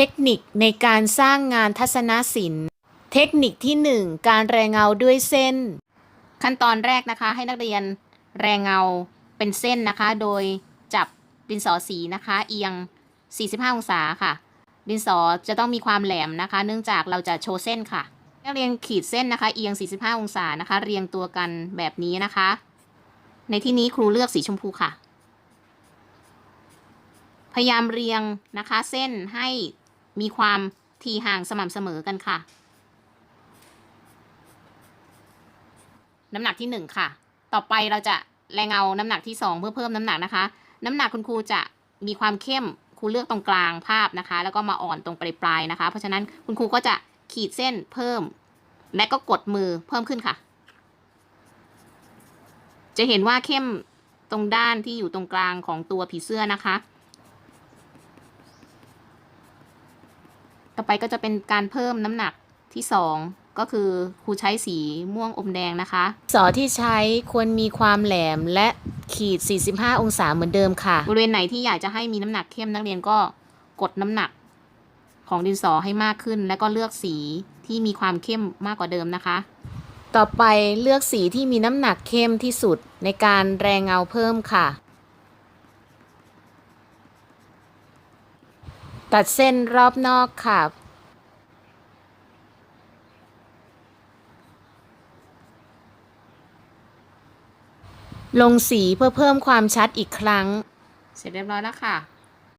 ทคนิคในการสร้างงานทัศนศิลป์ เทคนิคที่ 1 การแรงเงาด้วยเส้น ขั้นตอนแรกนะคะ ให้นักเรียนแรงเงาเป็นเส้นนะคะ โดยจับดินสอสีนะคะ เอียง 45 องศาค่ะ ดินสอจะต้องมีความแหลมนะคะ เนื่องจากเราจะโชว์เส้นค่ะ นักเรียนขีดเส้นนะคะ เอียง 45 องศานะคะ เรียงตัวกันแบบนี้นะคะ ในที่นี้ครูเลือกสีชมพูค่ะพยายามเรียงนะคะเส้นให้ มีความทีห่างสม่ำเสมอกันค่ะ น้ำหนักที่หนึ่งค่ะ ต่อไปเราจะแรงเอาน้ำหนักที่สองเพื่อเพิ่มน้ำหนักนะคะ น้ำหนักคุณครูจะมีความเข้มครูเลือกตรงกลางภาพนะคะ แล้วก็มาอ่อนตรงปลายปลายๆนะคะ เพราะฉะนั้นคุณครูก็จะขีดเส้นเพิ่ม และก็กดมือเพิ่มขึ้นค่ะ จะเห็นว่าเข้มตรงด้านที่อยู่ตรงกลางของตัวผีเสื้อนะคะ ต่อไปก็จะเป็นการเพิ่มน้ำหนักที่สองก็คือครูใช้สีม่วงอมแดงนะคะ สอที่ใช้ควรมีความแหลมและขีด 45 องศาเหมือนเดิมค่ะ บริเวณไหนที่อยากจะให้มีน้ำหนักเข้มนักเรียนก็กดน้ำหนักของดินสอให้มากขึ้น แล้วก็เลือกสีที่มีความเข้มมากกว่าเดิมนะคะ ต่อไปเลือกสีที่มีน้ำหนักเข้มที่สุดในการแรงเงาเพิ่มค่ะ ตัดเส้นรอบนอกค่ะ ลงสีเพื่อเพิ่มความชัดอีกครั้ง เสร็จเรียบร้อยแล้วค่ะ